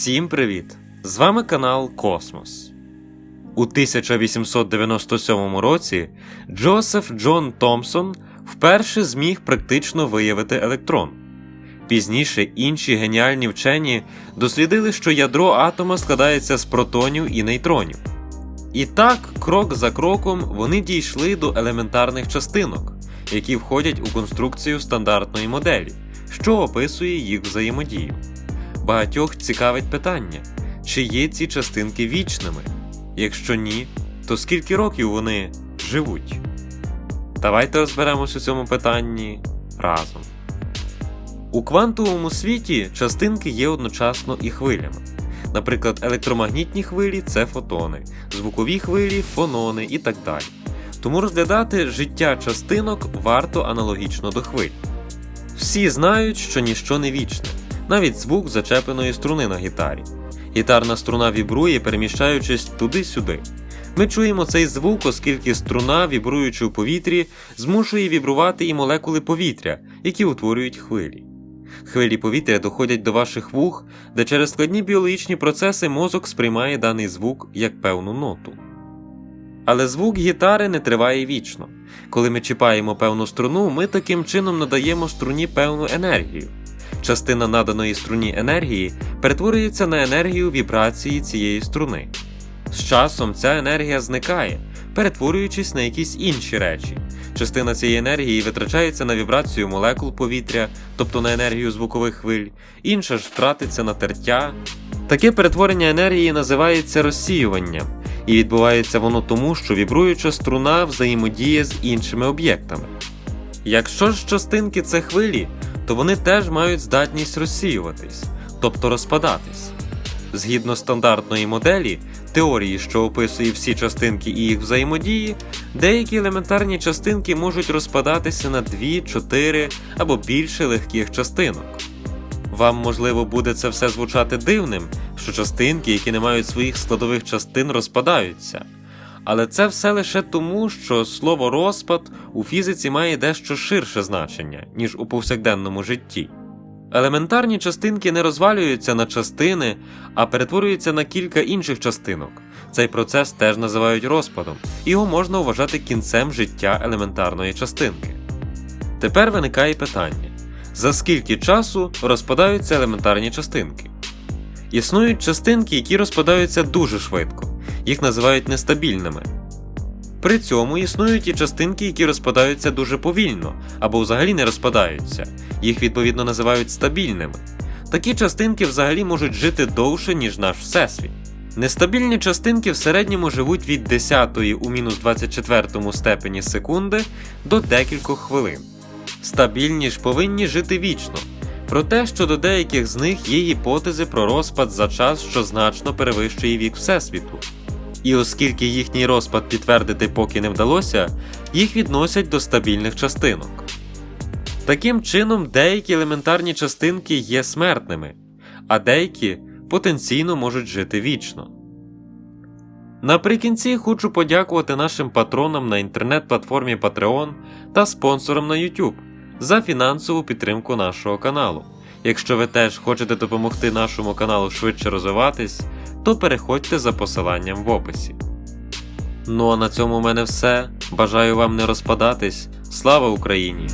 Всім привіт! З вами канал Космос. У 1897 році Джосеф Джон Томпсон вперше зміг практично виявити електрон. Пізніше інші геніальні вчені дослідили, що ядро атома складається з протонів і нейтронів. І так, крок за кроком, вони дійшли до елементарних частинок, які входять у конструкцію стандартної моделі, що описує їх взаємодію. Багатьох цікавить питання, чи є ці частинки вічними? Якщо ні, то скільки років вони живуть? Давайте розберемось у цьому питанні разом. У квантовому світі частинки є одночасно і хвилями. Наприклад, електромагнітні хвилі це фотони, звукові хвилі фонони і так далі. Тому розглядати життя частинок варто аналогічно до хвиль. Всі знають, що ніщо не вічне, навіть звук зачепленої струни на гітарі. Гітарна струна вібрує, переміщаючись туди-сюди. Ми чуємо цей звук, оскільки струна, вібруючи у повітрі, змушує вібрувати і молекули повітря, які утворюють хвилі. Хвилі повітря доходять до ваших вух, де через складні біологічні процеси мозок сприймає даний звук як певну ноту. Але звук гітари не триває вічно. Коли ми чіпаємо певну струну, ми таким чином надаємо струні певну енергію. Частина наданої струні енергії перетворюється на енергію вібрації цієї струни. З часом ця енергія зникає, перетворюючись на якісь інші речі. Частина цієї енергії витрачається на вібрацію молекул повітря, тобто на енергію звукових хвиль, інша ж тратиться на тертя. Таке перетворення енергії називається розсіюванням, і відбувається воно тому, що вібруюча струна взаємодіє з іншими об'єктами. Якщо ж частинки це хвилі, то вони теж мають здатність розсіюватись, тобто розпадатись. Згідно стандартної моделі, теорії, що описує всі частинки і їх взаємодії, деякі елементарні частинки можуть розпадатися на 2, 4 або більше легких частинок. Вам, можливо, буде це все звучати дивним, що частинки, які не мають своїх складових частин, розпадаються. Але це все лише тому, що слово розпад у фізиці має дещо ширше значення, ніж у повсякденному житті. Елементарні частинки не розвалюються на частини, а перетворюються на кілька інших частинок. Цей процес теж називають розпадом, його можна вважати кінцем життя елементарної частинки. Тепер виникає питання: за скільки часу розпадаються елементарні частинки? Існують частинки, які розпадаються дуже швидко, їх називають нестабільними. При цьому існують і частинки, які розпадаються дуже повільно або взагалі не розпадаються, їх відповідно називають стабільними. Такі частинки взагалі можуть жити довше, ніж наш Всесвіт. Нестабільні частинки в середньому живуть від 10 у мінус 24 степені секунди до декількох хвилин. Стабільні ж повинні жити вічно. Проте щодо деяких з них є гіпотези про розпад за час, що значно перевищує вік Всесвіту. І оскільки їхній розпад підтвердити поки не вдалося, їх відносять до стабільних частинок. Таким чином, деякі елементарні частинки є смертними, а деякі потенційно можуть жити вічно. Наприкінці хочу подякувати нашим патронам на інтернет-платформі Patreon та спонсорам на YouTube за фінансову підтримку нашого каналу. Якщо ви теж хочете допомогти нашому каналу швидше розвиватись, то переходьте за посиланням в описі. Ну а на цьому в мене все. Бажаю вам не розпадатись. Слава Україні!